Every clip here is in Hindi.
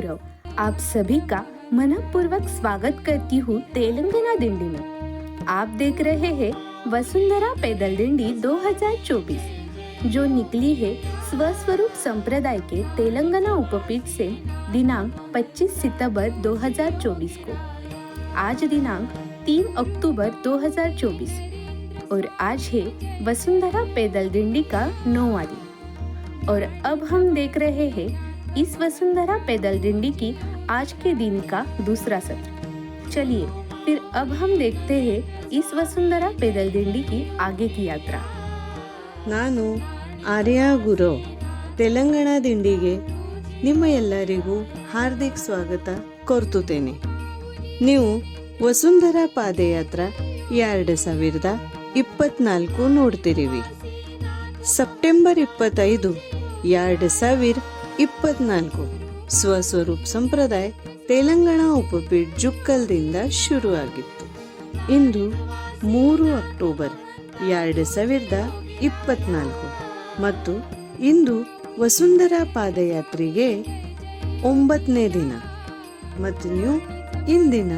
गुरव, आप सभी का मनपूर्वक स्वागत करती हूँ तेलंगाना दिंडी में। आप देख रहे हैं वसुंधरा पैदल दिंडी 2024 जो निकली है स्वस्वरूप संप्रदाय के तेलंगाना उपपीठ से दिनांक 25 सितंबर 2024 को। आज दिनांक 3 अक्टूबर 2024 और आज है वसुंधरा पैदल दिंडी का नौवा दिन और अब हम देख रहे हैं इस वसुंधरा पैदल दिंडी की आज के दिन का दूसरा सत्र चलिए फिर अब हम देखते हैं इस वसुंधरा पैदल दिंडी की आगे की यात्रा ನಾನು ಆರ್ಯ ಗುರು ತೆಲಂಗಾಣ ದಿಂಡಿಗೆ ನಿಮ್ಮ ಎಲ್ಲರಿಗೂ ಹಾರ್ದಿಕ ಸ್ವಾಗತ ಕೋರ್ತುತ್ತೇನೆ ನೀವು ವಸುಂಧರಾ ಪಾದಯಾತ್ರ ಎರಡು ಸಾವಿರದ ಇಪ್ಪತ್ನಾಲ್ಕು ನೋಡ್ತಿರಿವಿ ಸೆಪ್ಟೆಂಬರ್ ಇಪ್ಪತ್ತೈದು ಎರಡು ಸಾವಿರ ಇಪ್ಪತ್ನಾಲ್ಕು. ಸ್ವಸ್ವರೂಪ್ ಸಂಪ್ರದಾಯ ತೆಲಂಗಾಣ ಉಪಪೀಠ ಜುಕ್ಕಲ್ದಿಂದ ಶುರುವಾಗಿತ್ತು. ಇಂದು ಮೂರು ಅಕ್ಟೋಬರ್ ಎರಡು ಸಾವಿರದ ಇಪ್ಪತ್ನಾಲ್ಕು ಮತ್ತು ಇಂದು ವಸುಂಧರಾ ಪಾದಯಾತ್ರೆಗೆ ಒಂಬತ್ತನೇ ದಿನ ಮತ್ತು ನೀವು ಇಂದಿನ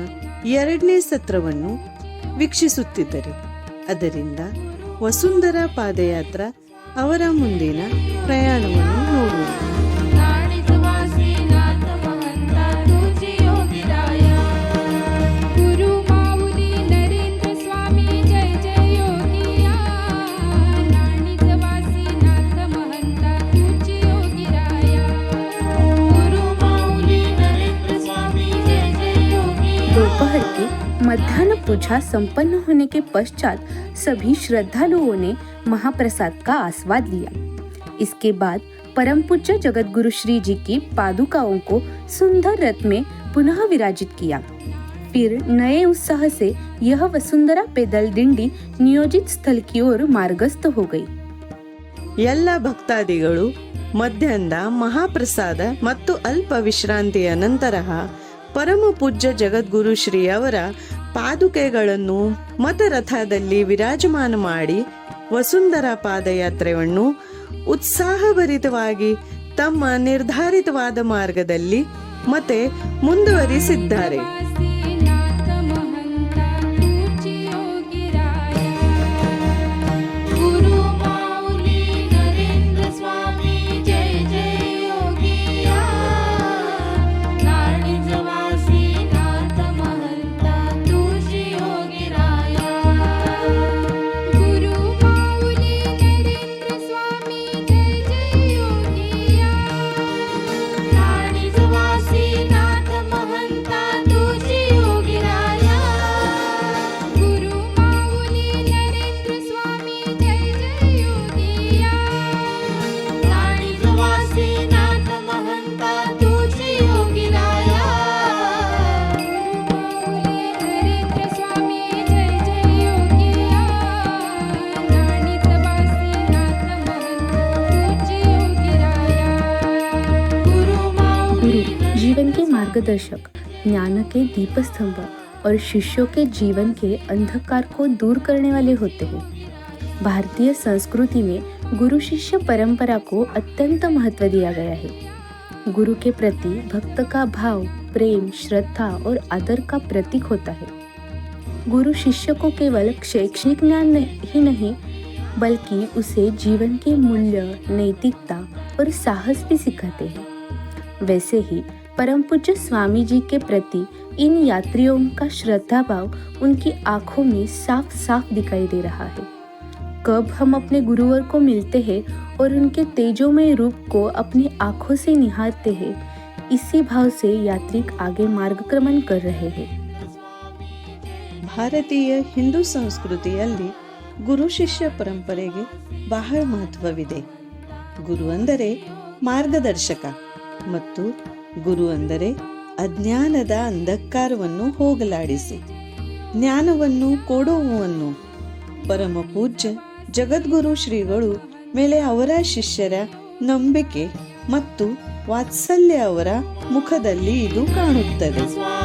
ಎರಡನೇ ಸತ್ರವನ್ನು ವೀಕ್ಷಿಸುತ್ತಿದ್ದರೆ, ಅದರಿಂದ ವಸುಂಧರಾ ಪಾದಯಾತ್ರ ಅವರ ಮುಂದಿನ ಪ್ರಯಾಣವನ್ನು मध्याह्न पूजा संपन्न होने के पश्चात सभी श्रद्धालुओं ने महाप्रसाद का आस्वाद लिया इसके बाद परम पूज्य जगत गुरु श्री जी की पादुकाओं को सुंदर रथ में पुनः विराजित किया फिर नए उत्साह से यह वसुंधरा पैदल दिंडी नियोजित स्थल की ओर मार्गस्थ हो गई ಎಲ್ಲ ಭಕ್ತಾದಿಗಳು ಮಧ್ಯಾಹ್ನದ ಮಹಾಪ್ರಸಾದ ಮತ್ತು ಅಲ್ಪ ವಿಶ್ರಾಂತಿಯ ನಂತರ ಪರಮ ಪೂಜ್ಯ ಜಗದ್ಗುರು ಶ್ರೀ ಅವರ ಪಾದುಕೆಗಳನ್ನು ಮತರಥದಲ್ಲಿ ವಿರಾಜಮಾನ ಮಾಡಿ ವಸುಂಧರ ಪಾದಯಾತ್ರೆಯನ್ನು ಉತ್ಸಾಹಭರಿತವಾಗಿ ತಮ್ಮ ನಿರ್ಧಾರಿತವಾದ ಮಾರ್ಗದಲ್ಲಿ ಮತ್ತೆ ಮುಂದುವರಿಸಿದ್ದಾರೆ. मार्गदर्शक, ज्ञान के दीप स्तंभ और शिष्यों के जीवन के अंधकार को दूर करने वाले होते हैं। भारतीय संस्कृति में गुरु शिष्य परंपरा को अत्यंत महत्व दिया गया है। गुरु के प्रति भक्त का भाव, प्रेम, श्रद्धा और आदर का प्रतीक होता है। गुरु शिष्य को केवल शैक्षणिक ज्ञान ही नहीं, बल्कि उसे जीवन के मूल्य, नैतिकता और साहस भी सिखाते हैं। वैसे ही परम पूज्य स्वामी जी के प्रति इन यात्रियों का श्रद्धा भाव उनकी आंखों में साफ साफ दिखाई दे रहा है कब हम अपने गुरुवर को मिलते हैं और उनके तेजोमय रूप को अपनी आंखों से निहारते हैं इसी भाव से यात्रिक आगे मार्गक्रमण कर रहे हैं ಭಾರತೀಯ ಹಿಂದೂ ಸಂಸ್ಕೃತಿಯಲ್ಲಿ ಗುರು ಶಿಷ್ಯ ಪರಂಪರೆಗೆ ಬಹಳ ಮಹತ್ವವಿದೆ ಗುರು ಅಂದರೆ ಮಾರ್ಗದರ್ಶಕ ಮತ್ತು ಗುರು ಅಂದರೆ ಅಜ್ಞಾನದ ಅಂಧಕಾರವನ್ನು ಹೋಗಲಾಡಿಸಿ. ಜ್ಞಾನವನ್ನು ಕೊಡುವವನ್ನು ಪರಮ ಪೂಜ್ಯ ಜಗದ್ಗುರು ಶ್ರೀಗಳು ಮೇಲೆ ಅವರ ಶಿಷ್ಯರ ನಂಬಿಕೆ ಮತ್ತು ವಾತ್ಸಲ್ಯ ಅವರ ಮುಖದಲ್ಲಿ ಇದು ಕಾಣುತ್ತದೆ.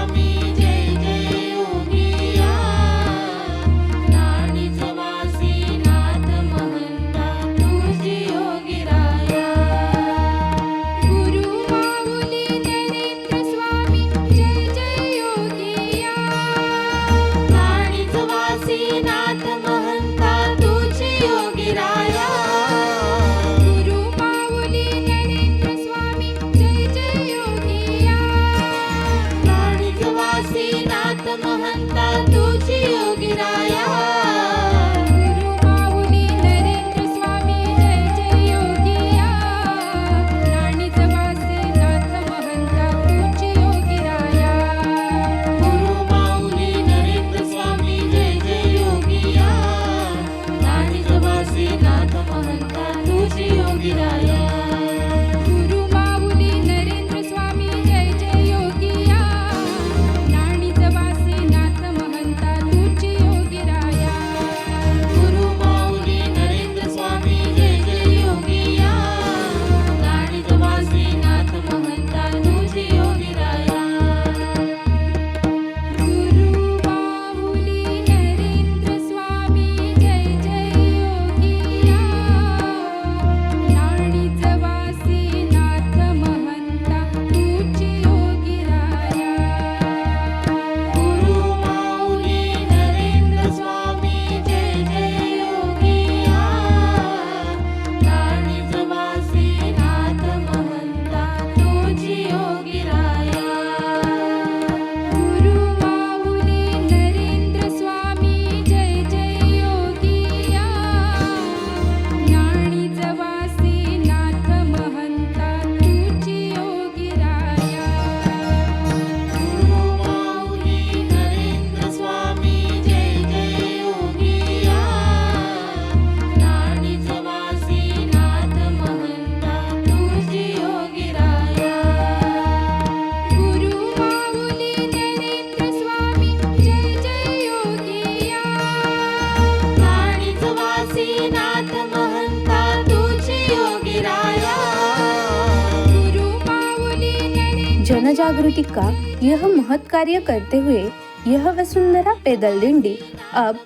जन जागृति का यह महत् कार्य करते हुए यह वसुंधरा पैदल डिंडी अब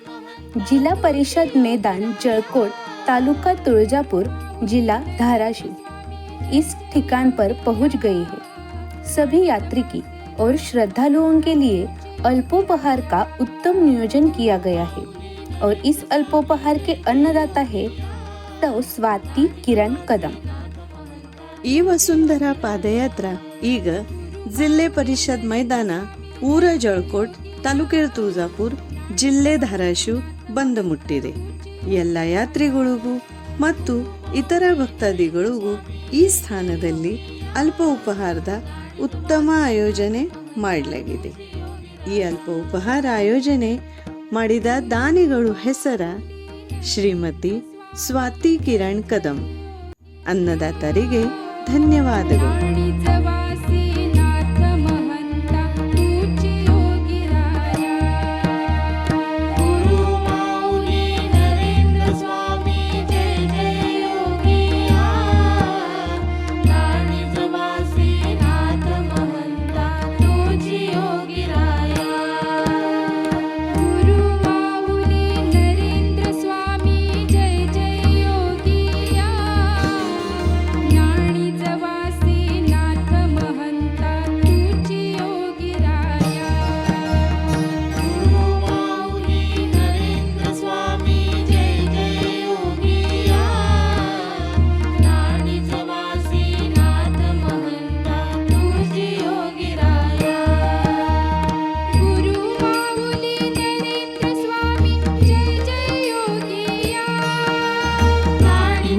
जिला परिषद मैदान जड़कोट तालुका तुळजापुर जिला धाराशिव इस ठिकान पर पहुंच गई है सभी यात्री की और श्रद्धालुओं के लिए अल्पोपहार का उत्तम नियोजन किया गया है और इस अल्पोपहार के अन्नदाता है तव स्वाति किरण कदम ಈ ವಸುಂಧರಾ ಪಾದಯಾತ್ರ ಈಗ ಜಿಲ್ಲೆ ಪರಿಷತ್ ಮೈದಾನ, ಊರ ಜಳಕೋಟ್, ತಾಲೂಕಿನ ತುಳಜಾಪುರ್, ಜಿಲ್ಲೆ ಧಾರಾಶು ಬಂದು ಮುಟ್ಟಿದೆ. ಎಲ್ಲ ಯಾತ್ರಿಗಳಿಗೂ ಮತ್ತು ಇತರ ಭಕ್ತಾದಿಗಳಿಗೂ ಈ ಸ್ಥಾನದಲ್ಲಿ ಅಲ್ಪ ಉಪಹಾರದ ಉತ್ತಮ ಆಯೋಜನೆ ಮಾಡಲಾಗಿದೆ. ಈ ಅಲ್ಪ ಉಪಹಾರ ಆಯೋಜನೆ ಮಾಡಿದ ದಾನಿಗಳು ಹೆಸರ ಶ್ರೀಮತಿ ಸ್ವಾತಿ ಕಿರಣ್ ಕದಂ. ಅನ್ನದಾತರಿಗೆ ಧನ್ಯವಾದಗಳು.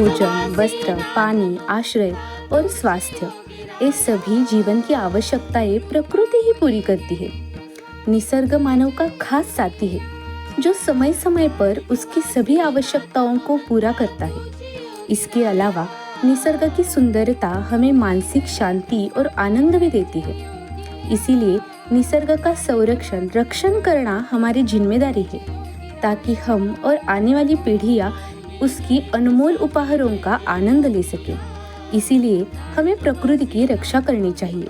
भोजन, वस्त्र, पानी, आश्रय और स्वास्थ्य, ये सभी जीवन की आवश्यकताएँ प्रकृति ही पूरी करती है। निसर्ग मानव का खास साथी है, जो समय समय पर उसकी सभी आवश्यकताओं को पूरा करता है। इसके अलावा निसर्ग की सुंदरता हमें मानसिक शांति और आनंद भी देती है। इसीलिए निसर्ग का संरक्षण, रक्षण करना हमारी ज़िम्मेदारी है, ताकि हम और आने वाली पीढ़ियाँ उसकी अनमोल उपहारों का आनंद ले सके इसीलिए हमें प्रकृति की रक्षा करनी चाहिए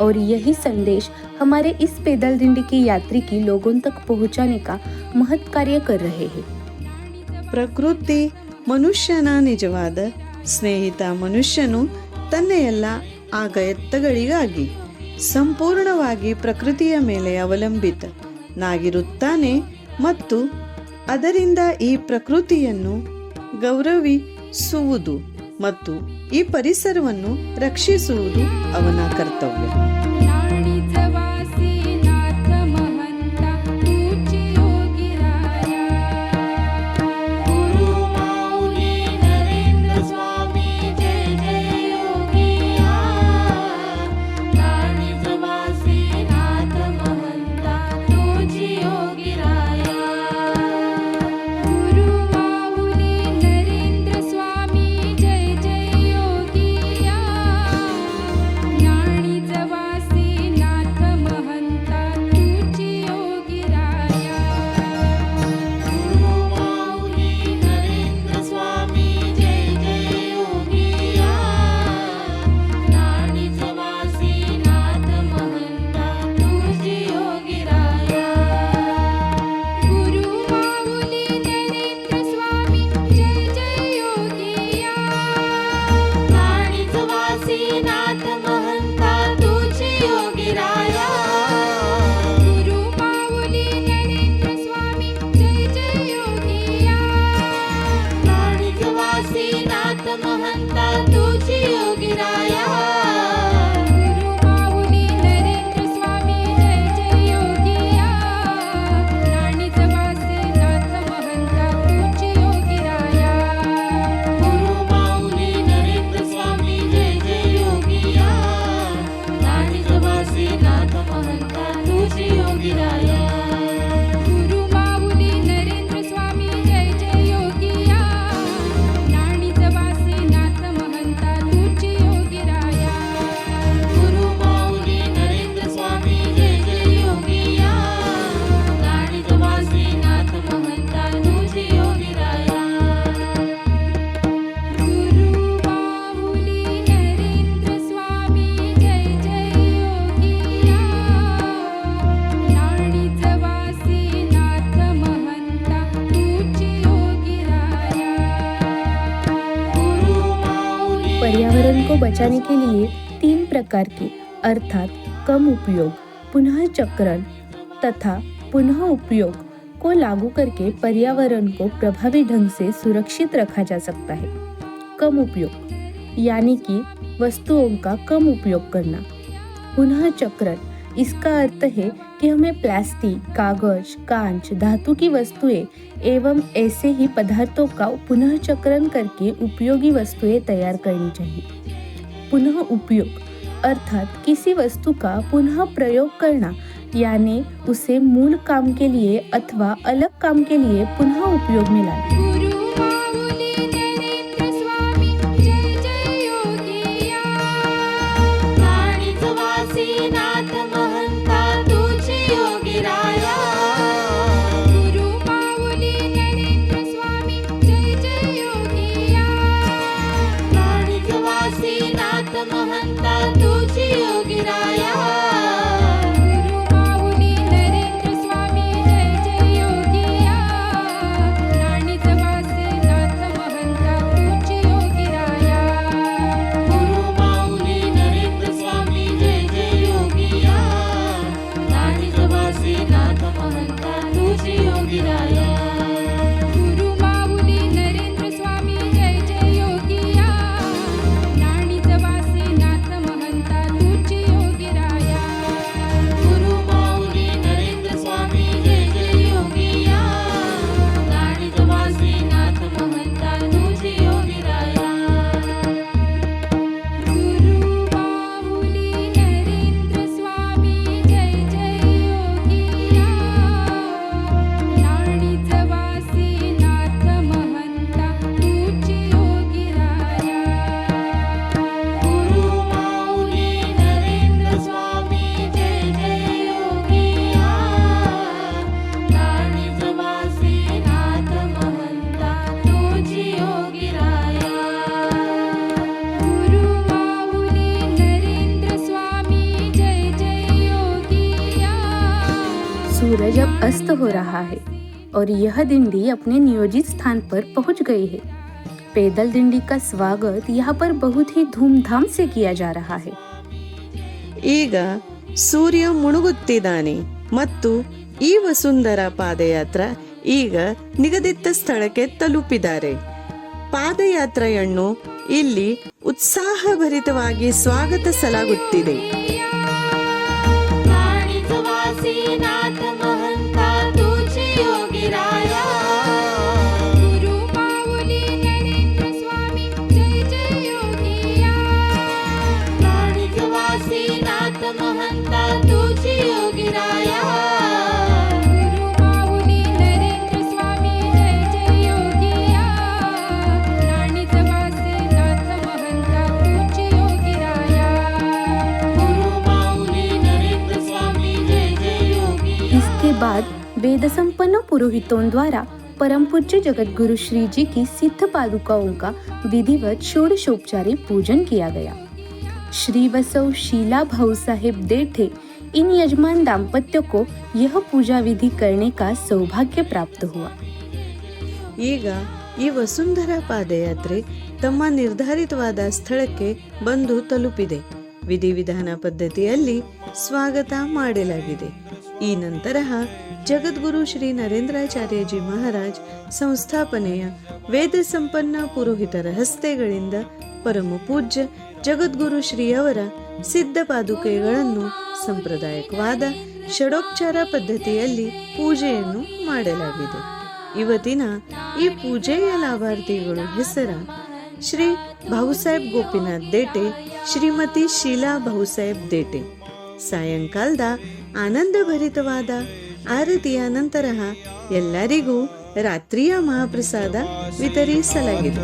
और यही संदेश हमारे इस पैदल दिंडी की यात्री की लोगों तक पहुंचाने का महत् कार्य कर रहे हैं ಪ್ರಕೃತಿ ಮನುಷ್ಯನ ನಿಜವಾದ ಸ್ನೇಹಿತ ಮನುಷ್ಯನು ತನ್ನ ಎಲ್ಲ ಆಗತ್ಯಗಳಿಗಾಗಿ ಸಂಪೂರ್ಣವಾಗಿ ಪ್ರಕೃತಿಯ ಮೇಲೆ ಅವಲಂಬಿತನಾಗಿರುತ್ತಾನೆ ಮತ್ತು ಅದರಿಂದ ಈ ಪ್ರಕೃತಿಯನ್ನು ಗೌರವಿಸುವುದು ಮತ್ತು ಈ ಪರಿಸರವನ್ನು ರಕ್ಷಿಸುವುದು ಅವನ ಕರ್ತವ್ಯ. लिए तीन प्रकार के अर्थात कम उपयोग, पुनः चक्रण तथा पुनः उपयोग को लागू करके पर्यावरण को प्रभावी ढंग से सुरक्षित रखा जा सकता है। कम उपयोग, यानी कि वस्तुओं का कम उपयोग करना। पुनः चक्रण, इसका अर्थ है कि हमें प्लास्टिक, कागज़, कांच, धातु की वस्तुएँ एवं ऐसे ही पदार्थों का पुनः चक्रण करके उपयोगी वस्तुएँ तैयार करनी चाहिए। पुनः उपयोग, अर्थात किसी वस्तु का पुनः प्रयोग करना, यानी उसे मूल काम के लिए अथवा अलग काम के लिए पुनः उपयोग में लाना। और यह दिंडी अपने नियोजित स्थान पर पहुंच गई है पैदल दिंडी का स्वागत यहाँ पर बहुत ही धूमधाम से किया जा रहा है ಈಗ ಸೂರ್ಯ ಮುಳುಗುತ್ತಿದ್ದಾನೆ ಮತ್ತು ಈ ವಸುಂಧರ ಪಾದಯಾತ್ರ ಈಗ ನಿಗದಿತ ಸ್ಥಳಕ್ಕೆ ತಲುಪಿದ್ದಾರೆ ಪಾದಯಾತ್ರೆಯನ್ನು ಇಲ್ಲಿ ಉತ್ಸಾಹಭರಿತವಾಗಿ ಸ್ವಾಗತಿಸಲಾಗುತ್ತಿದೆ बाद वेद संपन्न पुरोहितों द्वारा परम पूज्य जगत गुरु श्री जी की सिद्ध पादुकाओं का विधिवत षोडशोपचारी पूजन किया गया श्री बसव शीला भाऊ साहेब देठे इन यजमान दाम्पत्य को यह पूजा विधि करने का सौभाग्य प्राप्त हुआ ಈಗ ಈ ವಸುಂಧರ ಪಾದಯಾತ್ರೆ ತಮ್ಮ ನಿರ್ಧಾರಿತವಾದ ಸ್ಥಳಕ್ಕೆ ಬಂದು ತಲುಪಿದೆ ವಿಧಿವಿಧಾನ ಪದ್ಧತಿಯಲ್ಲಿ ಸ್ವಾಗತ ಮಾಡಲಾಗಿದೆ ಈ ನಂತರ ಜಗದ್ಗುರು ಶ್ರೀ ನರೇಂದ್ರಾಚಾರ್ಯಜಿ ಮಹಾರಾಜ್ ಸಂಸ್ಥಾಪನೆಯ ವೇದ ಸಂಪನ್ನ ಪುರೋಹಿತರ ಹಸ್ತೆಗಳಿಂದ ಪರಮ ಪೂಜ್ಯ ಜಗದ್ಗುರು ಶ್ರೀಯವರ ಸಿದ್ಧ ಪಾದುಕೆಗಳನ್ನು ಸಂಪ್ರದಾಯಕವಾದ ಷಡೋಪಚಾರ ಪದ್ಧತಿಯಲ್ಲಿ ಪೂಜೆಯನ್ನು ಮಾಡಲಾಗಿದೆ. ಇವತ್ತಿನ ಈ ಪೂಜೆಯ ಲಾಭಾರ್ಥಿಗಳು ಹೆಸರ ಶ್ರೀ ಬಾಹುಸಾಹೇಬ್ ಗೋಪಿನಾಥ್ ದೇಟೆ, ಶ್ರೀಮತಿ ಶೀಲಾ ಬಾಹುಸಾಹೇಬ್ ದೇಟೆ. ಸಾಯಂಕಾಲದ ಆನಂದಭರಿತವಾದ ಆರತಿಯ ನಂತರ ಎಲ್ಲರಿಗೂ ರಾತ್ರಿಯ ಮಹಾಪ್ರಸಾದ ವಿತರಿಸಲಾಗಿದೆ.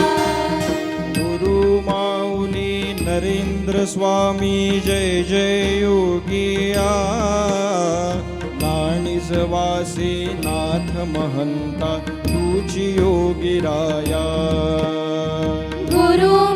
स्वामी जय जय योगिया। नाणीज वासी नाथ महंता तुझी योगिराया। गुरु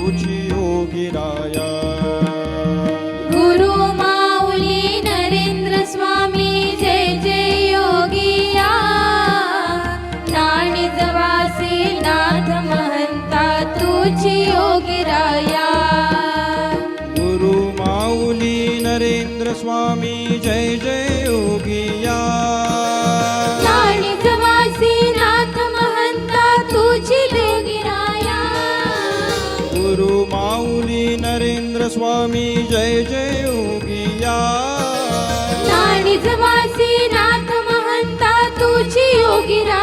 तुझी योगिराया स्वामी जय जय योगिया नाणिज नाथ महंता तुझी योगिरा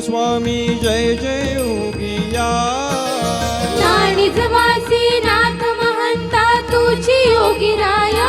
स्वामी जय जय योगिया। नाडीजवासी नाथ महंता तुझी योगी राया।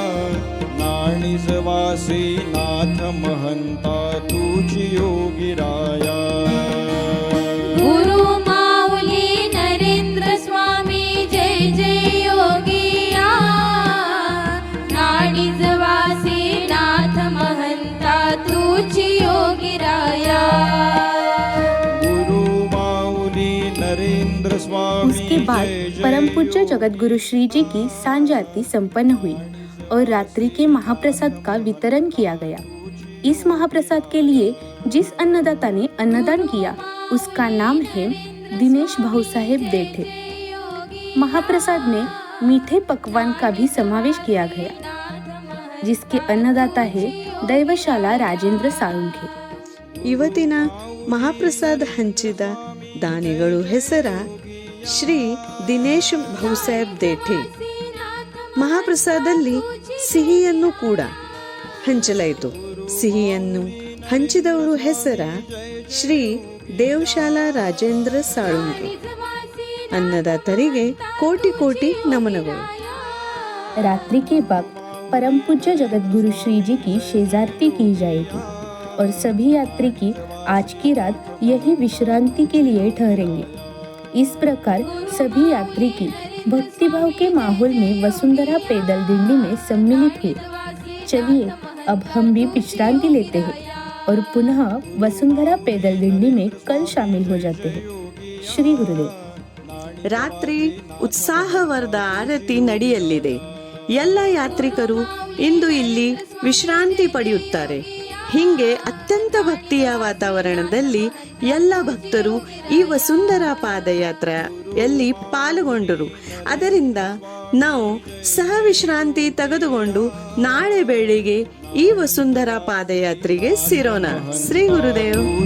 नाणीजवासी नाथ महंता तुझी योगिराया गुरु माऊली नरेंद्र स्वामी जय जय योगिया नाडीजवासी नाथ महंता तुझी योगिराया गुरु माऊली नरेंद्र स्वामी उसके बाद परम पूज्य जगत गुरु श्री जी की सांझ आरती संपन्न हुई। और रात्रि के महाप्रसाद का वितरण किया गया इस महाप्रसाद के लिए जिस अन्नदाता ने अन्नदान किया उसका नाम है दिनेश भाऊ साहेब देठे महाप्रसाद में मीठे पकवान का भी समावेश किया गया जिसके अन्नदाता है दैवशाला राजेंद्र साळुंखे ಇವತ್ತಿನ ಮಹಾಪ್ರಸಾದ ಹಂಚಿದ ದಾನಿಗಳು ಹೆಸರ ಶ್ರೀ ದಿನೇಶ್ ಭೌಸಾಬ್ ದೇಠೆ ಮಹಾಪ್ರಸಾದಲ್ಲಿ ಸಿಹಿಯನ್ನು ಕೂಡ ಹಂಚಲಾಯಿತು ಸಿಹಿಯನ್ನು ಹಂಚಿದವರು ಹೆಸರ ಶ್ರೀ ದೇವಶಾಲಾ ರಾಜೇಂದ್ರ ಸಾಳುಂಗೆ ಅನ್ನದಾತರಿಗೆ ಕೋಟಿ ಕೋಟಿ ನಮನಗಳು रात्रि के वक्त परम पूज्य जगत गुरु श्री जी की शेजारती की जाएगी और सभी यात्री की आज की रात यही विश्रांति के लिए ठहरेंगे इस प्रकार सभी यात्री की भक्तिभाव के माहौल में वसुंधरा पैदल दिंडी में सम्मिलित हुए चलिए अब हम भी विश्रांति लेते हैं और पुनः वसुंधरा पैदल दिंडी में कल शामिल हो जाते हैं श्री गुरुदेव ರಾತ್ರಿ ಉತ್ಸಾಹವರ್ಧ ಆರತಿ ನಡೆಯಲಿದೆ ಎಲ್ಲ ಯಾತ್ರಿಕರು ಇಂದು ಇಲ್ಲಿ ವಿಶ್ರಾಂತಿ ಪಡೆಯುತ್ತಾರೆ ಹಿಂಗೆ ಅತ್ಯಂತ ಭಕ್ತಿಯ ವಾತಾವರಣದಲ್ಲಿ ಎಲ್ಲ ಭಕ್ತರು ಈ ವಸುಂಧರ ಎಲ್ಲಿ ಪಾಲ್ಗೊಂಡರು. ಅದರಿಂದ ನಾವು ಸಹ ವಿಶ್ರಾಂತಿ ತೆಗೆದುಕೊಂಡು ನಾಳೆ ಬೆಳಿಗ್ಗೆ ಈ ವಸುಂಧರ ಪಾದಯಾತ್ರೆಗೆ ಸಿರೋಣ. ಶ್ರೀ ಗುರುದೇವ್.